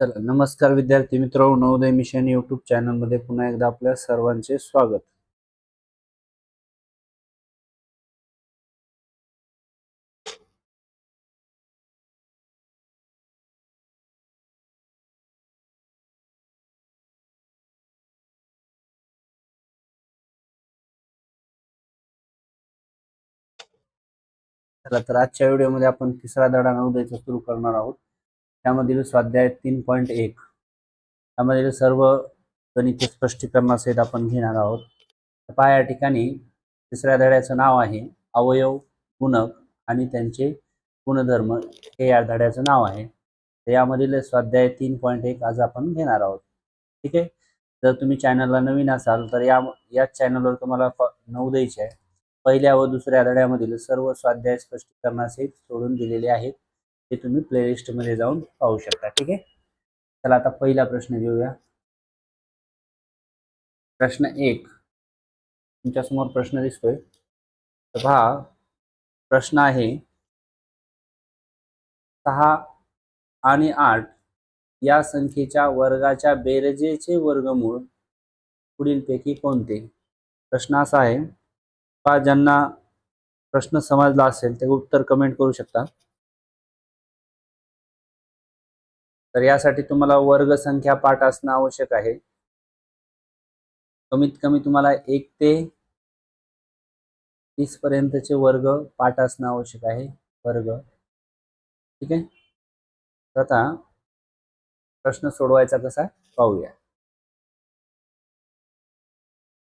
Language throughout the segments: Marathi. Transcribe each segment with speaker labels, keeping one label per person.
Speaker 1: चला नमस्कार विद्यार्थी मित्र नवोदय मिशन युट्यूब चॅनलमध्ये पुन्हा एकदा आपल्या सर्वांचे स्वागत. चला तर आजच्या व्हिडिओमध्ये आपण तिसरा धडा नवोदयचा सुरू करणार आहोत. त्यामधील स्वाध्याय तीन पॉईंट एक. त्यामधील सर्व गणित स्पष्टीकरणासहित आपण घेणार आहोत. तर पहा या ठिकाणी तिसऱ्या धड्याचं नाव आहे अवयव गुणक आणि त्यांचे गुणधर्म हे या धड्याचं नाव आहे. तर यामधील स्वाध्याय तीन पॉईंट एक आज आपण घेणार आहोत. ठीक आहे? जर तुम्ही चॅनलला नवीन असाल तर या याच चॅनलवर तुम्हाला फ- द्यायचे आहे पहिल्या व दुसऱ्या धड्यामधील सर्व स्वाध्याय स्पष्टीकरणासहित सोडून दिलेले आहेत. ते तुम्ही प्लेलिस्टमध्ये जाऊन पाहू शकता ठीक आहे? चला आता पहिला प्रश्न घेऊया. प्रश्न एक. तुमच्यासमोर प्रश्न दिसतोय. तर पहा प्रश्न आहे सहा आणि आठ या संख्येच्या वर्गाच्या बेरजेचे वर्गमूळ पुढीलपैकी कोणते? प्रश्न असा आहे पहा ज्यांना प्रश्न समजला असेल ते उत्तर कमेंट करू शकता. तर यासाठी तुम्हाला वर्ग संख्या पाठ असणं आवश्यक आहे. कमीत कमी तुम्हाला एक ते तीस पर्यंतचे वर्ग पाठ असणं आवश्यक आहे. वर्ग. ठीक आहे? तर आता प्रश्न सोडवायचा कसा पाहूया.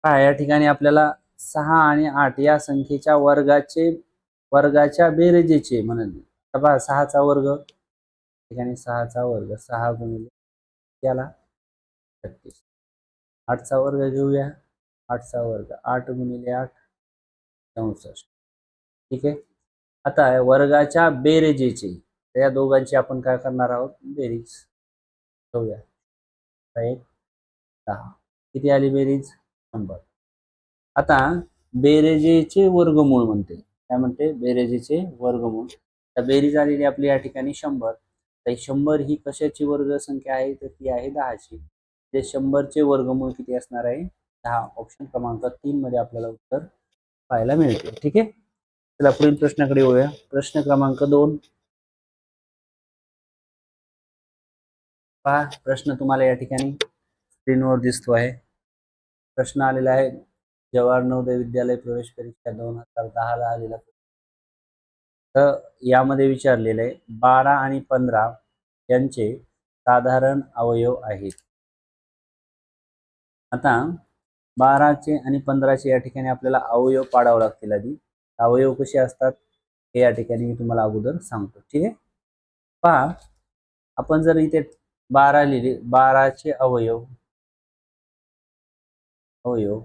Speaker 1: पहा या ठिकाणी आपल्याला सहा आणि आठ या संख्येच्या वर्गाचे वर्गाच्या बेरजेचे म्हणून. पहा सहाचा वर्ग ठिकाणी सहाचा वर्ग सहा गुणिले याला छत्तीस. आठचा वर्ग घेऊया. आठचा वर्ग आठ गुणिले आठ चौसष्ट. ठीक आहे? आता वर्गाच्या बेरेजेचे तर या दोघांची आपण काय करणार आहोत? बेरीज घेऊया एक दहा. किती आली बेरीज? शंभर. आता बेरेजेचे वर्गमूळ म्हणते. काय म्हणते? बेरेजेचे वर्गमूळ. तर बेरीज आलेली आपली या ठिकाणी शंभर. तर शंभर ही कशाची वर्ग संख्या आहे? तर ती आहे दहाची. ते शंभरचे वर्गमूळ किती असणार आहे? दहा. ऑप्शन क्रमांक तीन मध्ये आपल्याला उत्तर पाहायला मिळते. ठीक आहे? चला पुढील प्रश्नाकडे येऊया. प्रश्न क्रमांक दोन. पहा प्रश्न तुम्हाला या ठिकाणी स्क्रीनवर दिसतो आहे. प्रश्न आलेला आहे. जवाहर नवोदय विद्यालय प्रवेश परीक्षा दोन हजार दहाला आलेला तर यामध्ये विचारलेलं आहे बारा आणि पंधरा यांचे साधारण अवयव आहेत. आता बाराचे आणि पंधराचे या ठिकाणी आपल्याला अवयव पाडावं लागतील आधी. अवयव कसे असतात हे या ठिकाणी मी तुम्हाला अगोदर सांगतो ठीक आहे? पहा आपण जर इथे बारा लिहिले बाराचे अवयव अवयव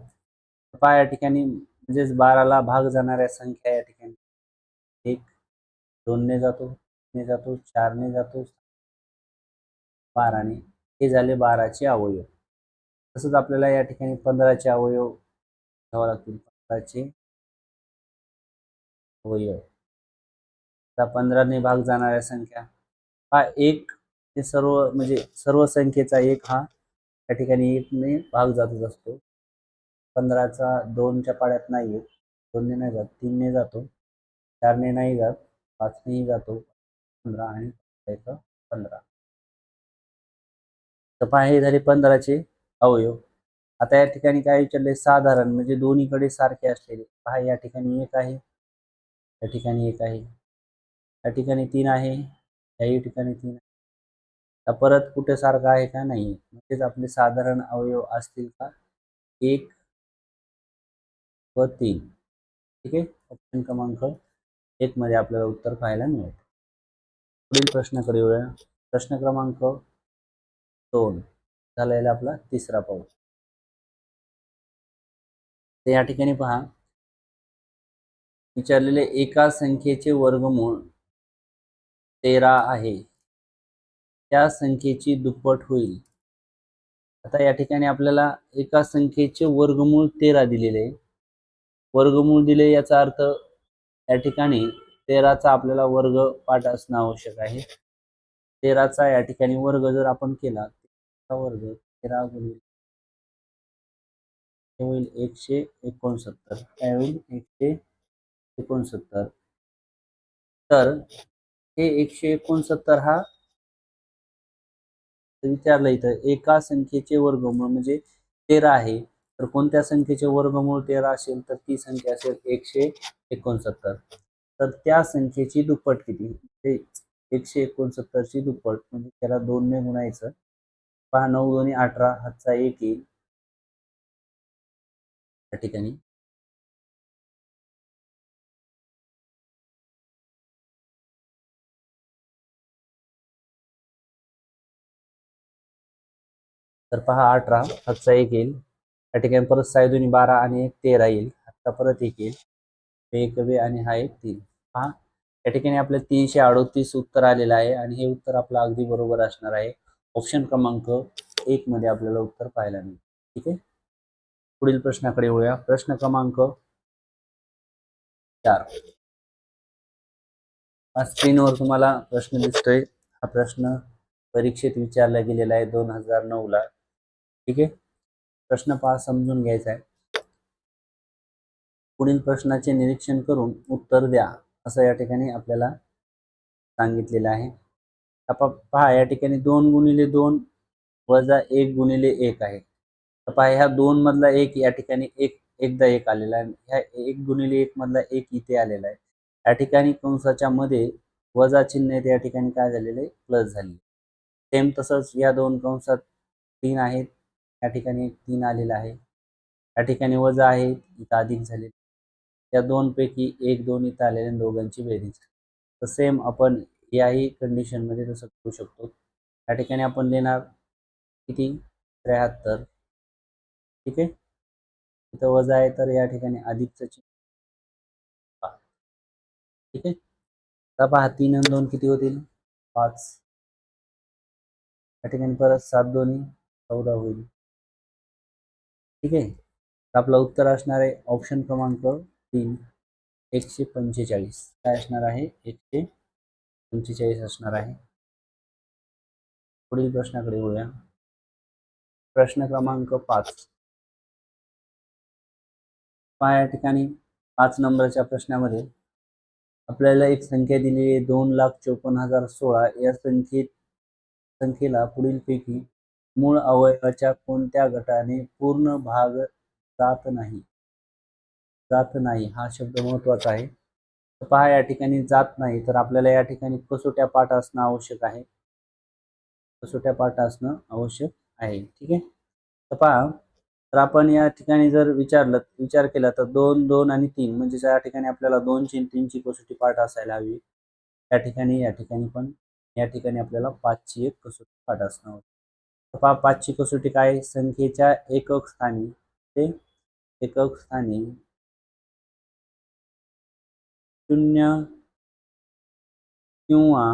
Speaker 1: पहा या ठिकाणी म्हणजेच बाराला भाग जाणाऱ्या संख्या या ठिकाणी दोनने जातो ने जातो चारने जातो बाराने. हे झाले बाराचे अवयव. तसंच आपल्याला या ठिकाणी पंधराचे अवयव घ्यावं लागतील. पंधराचे अवयव. आता पंधराने भाग जाणाऱ्या संख्या. हा एक हे सर्व म्हणजे सर्व संख्येचा एक हा या ठिकाणी एकने भाग जातच असतो. पंधराचा दोनच्या पाड्यात नाही येत दोनने नाही जात तीनने जातो. चारने नाही जात. पाचनेही जातो पंधरा आणि पंधरा. तर पहा हे झाले पंधराचे अवयव. आता या ठिकाणी काय विचारले साधारण म्हणजे दोन्हीकडे सारखे असलेले. पहा या ठिकाणी एक आहे या ठिकाणी एक आहे या ठिकाणी तीन आहे याही ठिकाणी तीन आहे. परत कुठे सारखं आहे का? नाही. म्हणजेच आपले साधारण अवयव असतील का? एक व तीन. ठीक आहे? ऑप्शन क्रमांक एक मध्ये आपल्याला उत्तर पाहायला मिळेल. पुढील प्रश्नाकडे येऊया. प्रश्न क्रमांक दोन. झालेला आपला तिसरा पाऊस ते या ठिकाणी पहा. विचारलेले एका संख्येचे वर्गमूळ तेरा आहे. त्या संख्येची दुप्पट होईल. आता या ठिकाणी आपल्याला एका संख्येचे वर्गमूळ तेरा दिलेले आहे. वर्गमूळ दिले याचा अर्थ या ठिकाणी तेराचा आपल्याला वर्ग पाठ असणं आवश्यक आहे. तेराचा या ठिकाणी वर्ग जर आपण केला तेराचा वर्ग तेरा गुणिले होईल एकशे एकोणसत्तर. काय होईल? एकशे एकोणसत्तर. तर हे एकशे एकोणसत्तर हा विचारलं इथं एका संख्येचे वर्ग म्हणजे तेरा आहे. तर कोणत्या संख्येचे वर्गमूळ तेरा असेल तर ती संख्या असेल एकशे एकोणसत्तर. तर त्या संख्येची दुप्पट किती? ते एकशे एकोणसत्तरची दुप्पट म्हणजे त्याला दोनने गुणायचं. पहा नऊ दोन्ही अठरा हातचा एक येईल. या ठिकाणी. तर पहा अठरा हातचा एक येईल. या ठिकाणी परत साय दोन्ही बारा आणि एक तेरा येईल. आत्ता परत एक येईल. एक वे आणि हा एक तीन. हा? या ठिकाणी आपलं तीनशे अडोतीस उत्तर आलेलं आहे आणि हे उत्तर आपलं अगदी बरोबर असणार आहे. ऑप्शन क्रमांक एक मध्ये आपल्याला उत्तर पाहायला मिळेल. ठीक आहे? पुढील प्रश्नाकडे येऊया प्रश्न क्रमांक चार. हा स्क्रीनवर तुम्हाला प्रश्न दिसतोय. हा प्रश्न परीक्षेत विचारला गेलेला आहे दोन हजार नऊ ला ठीक आहे? प्रश्न पहा समजून घ्यायचा आहे. पुढील प्रश्नाचे निरीक्षण करून उत्तर द्या असं या ठिकाणी आपल्याला सांगितलेलं आहे. आता पहा या ठिकाणी दोन गुणिले दोन वजा एक गुणिले एक आहे. तर पहा ह्या दोन मधला एक या ठिकाणी एक एकदा एक आलेला आहे. ह्या एक गुणिले एक मधला एक इथे आलेला आहे. या ठिकाणी कंसाच्या मध्ये वजा चिन्ह या ठिकाणी काय झालेलं आहे? प्लस झाले. सेम तसंच या दोन कंसात तीन आहेत. या ठिकाणी तीन आलेला आहे. या ठिकाणी वजा आहे इथं अधिक झाले त्या दोनपैकी एक दोन इथं आलेल्या दोघांची बेरीज. तर सेम आपण याही कंडिशनमध्ये तसं करू शकतो. या ठिकाणी आपण लिहिणार किती? त्र्याहत्तर. ठीक आहे? इथं वजा आहे तर या ठिकाणी अधिकचं चिन्ह. ठीक आहे? आता पहा तीन आणि दोन किती होतील? पाच. या ठिकाणी परत सात दोन्ही चौदा होईल. ठीक आहे? आपलं उत्तर असणार आहे ऑप्शन क्रमांक तीन. एकशे पंचेचाळीस. काय असणार आहे? एकशे पंचेचाळीस असणार आहे. पुढील प्रश्नाकडे येऊया प्रश्न क्रमांक पाच. पहा या ठिकाणी पाच नंबरच्या प्रश्नामध्ये आपल्याला एक संख्या दिली आहे दोन लाख चोपन्न हजार सोळा. या संख्येत संख्येला पुढीलपैकी मूळ अवयवाच्या कोणत्या गटाने पूर्ण भाग जात नाही? जात नाही हा शब्द महत्त्वाचा आहे. पहा या ठिकाणी जात नाही तर आपल्याला या ठिकाणी कसोट्या पाठ असणं आवश्यक आहे. कसोट्या पाठ असणं आवश्यक आहे. ठीक आहे? तर पहा तर आपण या ठिकाणी जर विचारलं विचार केला तर दोन दोन आणि तीन म्हणजे या ठिकाणी आपल्याला दोनची तीनची कसोटी पाठ असायला हवी. या ठिकाणी या ठिकाणी पण या ठिकाणी आपल्याला पाचची एक कसोटी पाठ असणं पहा पाचची कसोटी काय? संख्येच्या एकक स्थानी ते एकक स्थानी शून्य किंवा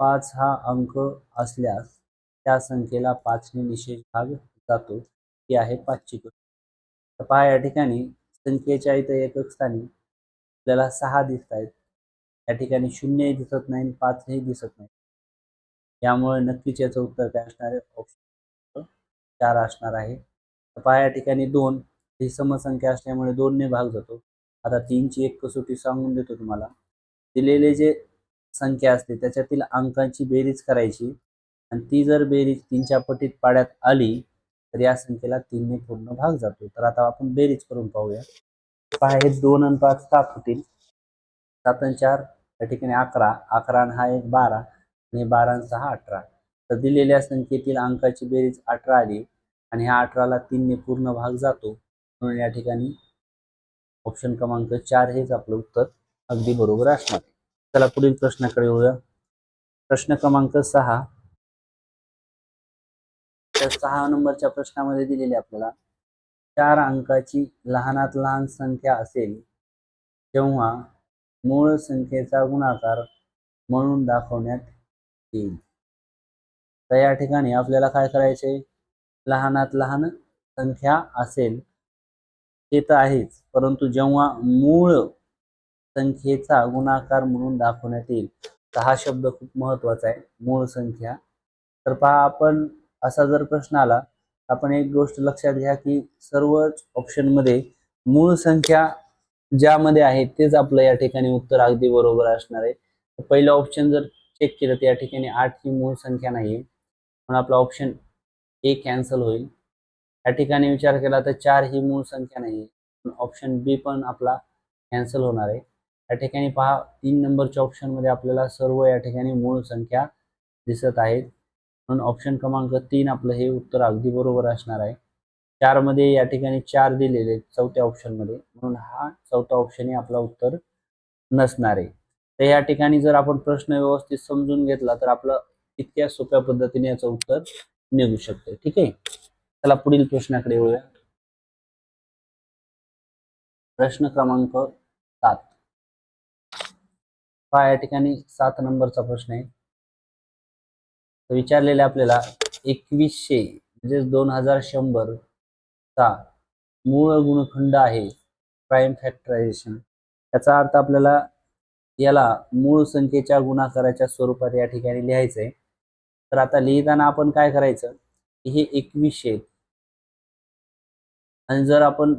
Speaker 1: पाच हा अंक असल्यास त्या संख्येला पाचने निषेध भाग जातो. ती आहे पाचची तर पहा या ठिकाणी संख्येच्या इथं एकक स्थानी आपल्याला सहा दिसत आहेत या ठिकाणी शून्यही दिसत नाही पाचही दिसत नाही. यामुळे नक्कीच याचं उत्तर काय असणार आहे? ऑप्शन चार असणार आहे. तर पहा या ठिकाणी दोन ही समसंख्या असल्यामुळे दोनने भाग जातो. आता तीनची एक कसोटी सांगून देतो तुम्हाला. दिलेले जे संख्या असते त्याच्यातील अंकांची बेरीज करायची. आणि ती जर बेरीज तीनच्या पटीत पाड्यात आली तर या संख्येला तीनने पूर्ण भाग जातो. तर आता आपण बेरीज करून पाहूया. पहा हे दोन आणि पाच सात होतील सात आणि चार या ठिकाणी अकरा. अकरा आणि हा एक बारा. आणि बारा सहा अठरा. तर दिलेल्या संख्येतील अंकाची बेरीज अठरा आली आणि ह्या अठराला तीनने पूर्ण भाग जातो. म्हणून या ठिकाणी ऑप्शन क्रमांक चार हेच आपलं उत्तर अगदी बरोबर असणार. चला पुढील प्रश्नाकडे येऊया. प्रश्न क्रमांक सहा. तर सहा नंबरच्या प्रश्नामध्ये दिलेले आपल्याला चार अंकाची लहानात लहान संख्या असेल तेव्हा मूळ संख्येचा गुणाकार म्हणून दाखवण्यात येईल तर या ठिकाणी आपल्याला काय करायचे लहानात लहान संख्या असेल ते तर आहेच. परंतु जेव्हा मूळ संख्येचा गुणाकार म्हणून दाखवण्यात येईल तर हा शब्द खूप महत्त्वाचा आहे मूळ संख्या. तर पहा आपण असा जर प्रश्न आला आपण एक गोष्ट लक्षात घ्या की सर्वच ऑप्शनमध्ये मूळ संख्या ज्यामध्ये आहे तेच आपलं या ठिकाणी उत्तर अगदी बरोबर असणार आहे. तर पहिलं ऑप्शन जर चेक केलं तर या ठिकाणी आठ ही मूळ संख्या नाहीये. म्हणून आपला ऑप्शन ए कॅन्सल होईल. या ठिकाणी विचार केला तर चार ही मूळ संख्या नाही ऑप्शन बी पण आपला कॅन्सल होणार आहे. या ठिकाणी पहा तीन नंबरच्या ऑप्शनमध्ये आपल्याला सर्व या ठिकाणी मूळ संख्या दिसत आहेत. म्हणून ऑप्शन क्रमांक तीन आपलं हे उत्तर अगदी बरोबर असणार आहे. चारमध्ये या ठिकाणी चार दिलेले आहेत चौथ्या ऑप्शनमध्ये. म्हणून हा चौथा ऑप्शन हे आपला उत्तर नसणार आहे. तर या ठिकाणी जर आपण प्रश्न व्यवस्थित समजून घेतला तर आपलं इतक्या सोप्या पद्धतीने याचं उत्तर निघू शकते. ठीक आहे? चला पुढील प्रश्नाकडे येऊया. प्रश्न क्रमांक सात. पहा या ठिकाणी सात नंबरचा प्रश्न आहे. तर विचारलेले आपल्याला एकवीसशे म्हणजेच दोन हजार शंभर चा मूळ गुणखंड आहे प्राईम फॅक्टरायझेशन. याचा अर्थ आपल्याला याला मूळ संख्येच्या गुणाकाराच्या स्वरूपात या ठिकाणी लिहायचं आहे तर आता लिहिताना आपण काय करायचं? की हे एकवीसशे. आणि जर आपण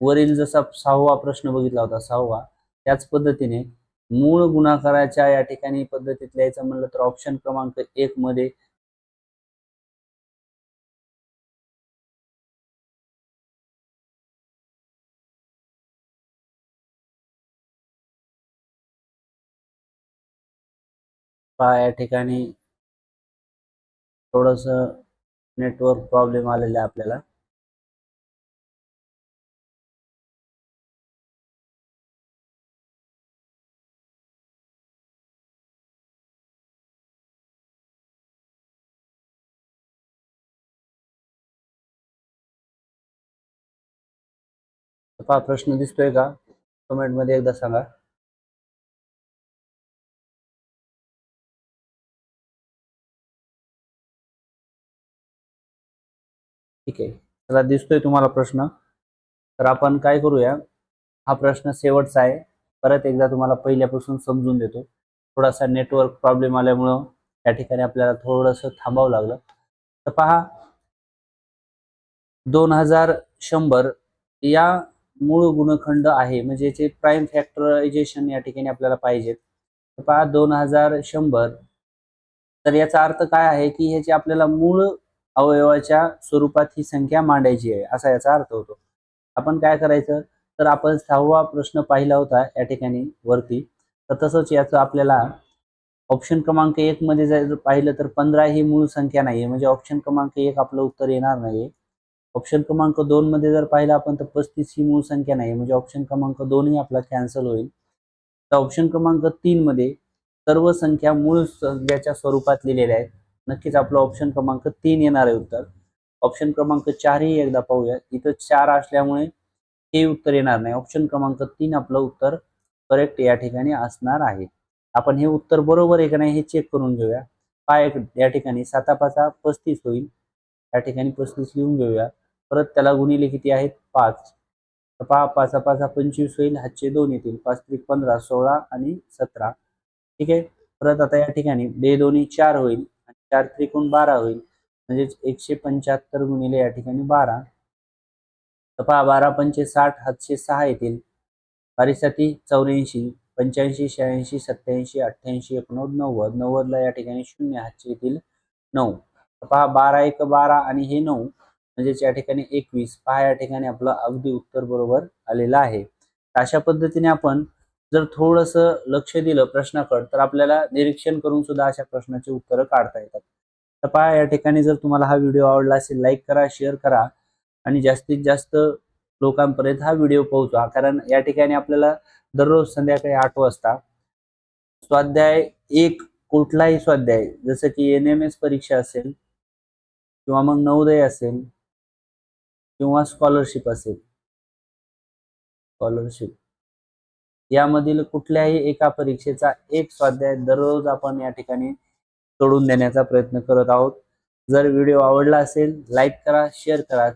Speaker 1: वरील जसा सहावा प्रश्न बघितला होता सहावा त्याच पद्धतीने मूळ गुणाकाराच्या या ठिकाणी पद्धतीत लिहायचं म्हणलं तर ऑप्शन क्रमांक एक मध्ये पहा या ठिकाणी थोडस नेटवर्क प्रॉब्लेम आलेला आहे आपल्याला. पहा प्रश्न दिसतोय का? कमेंटमध्ये एकदा सांगा. ठीक आहे. चला दिसतोय तुम्हाला प्रश्न. तर आपण काय करूया? हा प्रश्न शेवटचा आहे. परत एकदा तुम्हाला पहिल्यापासून समजून देतो. थोडासा नेटवर्क प्रॉब्लेम आल्यामुळं या ठिकाणी आपल्याला थोडंसं थांबावं लागलं. तर पहा दोन हजार शंभर या मूळ गुणखंड आहे. म्हणजे याचे प्राईम फॅक्टरायझेशन या ठिकाणी आपल्याला पाहिजेत. तर पहा दोन हजार शंभर. तर याचा अर्थ काय आहे की ह्याचे आपल्याला मूळ अवयवाच्या स्वरूपात ही संख्या मांडायची आहे असा याचा अर्थ होतो. आपण काय करायचं? तर आपण सहावा प्रश्न पाहिला होता या ठिकाणी वरती. तर तसंच याचं आपल्याला ऑप्शन क्रमांक एक मध्ये जर पाहिलं तर पंधरा ही मूळ संख्या नाहीये म्हणजे ऑप्शन क्रमांक एक आपलं उत्तर येणार नाहीये. ऑप्शन क्रमांक दोन मध्ये जर पाहिलं आपण तर पस्तीस ही मूळ संख्या नाही म्हणजे ऑप्शन क्रमांक दोनही आपला कॅन्सल होईल. तर ऑप्शन क्रमांक तीन मध्ये सर्व संख्या मूळ संख्याच्या स्वरूपात लिहिलेल्या आहेत. नक्कीच आपलं ऑप्शन क्रमांक तीन येणार आहे उत्तर. ऑप्शन क्रमांक चारही एकदा पाहूया. इथं चार असल्यामुळे हे उत्तर येणार नाही. ऑप्शन क्रमांक तीन आपलं उत्तर करेक्ट या ठिकाणी असणार आहे. आपण हे उत्तर बरोबर आहे का नाही हे चेक करून घेऊया. पाय या ठिकाणी साता पाचा पस्तीस होईल. या ठिकाणी पस्तीस लिहून घेऊया. परत त्याला गुणिले किती आहेत? पाच. पहा पाचा पाचा पंचवीस होईल. हातचे दोन येतील. पाच त्रिक पंधरा सोळा आणि सतरा. ठीक आहे? परत आता या ठिकाणी बे दोन्ही चार होईल. चार त्रिकोण बारा होईल. म्हणजेच एकशे पंच्याहत्तर गुणिले या ठिकाणी बारा. तर पहा बारा पंचे साठ हातशे सहा येतील. बारीसाठी चौऱ्याऐंशी पंच्याऐंशी शहाऐंशी सत्याऐंशी अठ्ठ्याऐंशी एकोणनव्वद नव्वद. नव्वदला या ठिकाणी शून्य हातचे येतील नऊ. पहा बारा एक बारा आणि हे नऊ म्हणजेच या ठिकाणी एकवीस. पहा या ठिकाणी आपलं अगदी उत्तर बरोबर आलेलं आहे. अशा पद्धतीने आपण जर थोडस लक्ष दिलं प्रश्नाकड तर आपल्याला निरीक्षण करून सुद्धा अशा प्रश्नाची उत्तरं काढता येतात. तर पहा या ठिकाणी जर तुम्हाला हा व्हिडिओ आवडला असेल लाईक करा शेअर करा आणि जास्तीत जास्त लोकांपर्यंत हा व्हिडिओ पोहोचवा. कारण या ठिकाणी आपल्याला दररोज संध्याकाळी आठ वाजता स्वाध्याय एक कुठलाही स्वाध्याय जसं की एन एम एस परीक्षा असेल किंवा मग नवोदय असेल किंवा स्कॉलरशिप असेल. स्कॉलरशिप यामधील कुठल्याही एका परीक्षेचा एक स्वाध्याय दररोज आपण या ठिकाणी सोडून देण्याचा प्रयत्न करत आहोत. जर व्हिडिओ आवडला असेल लाईक करा शेअर करा.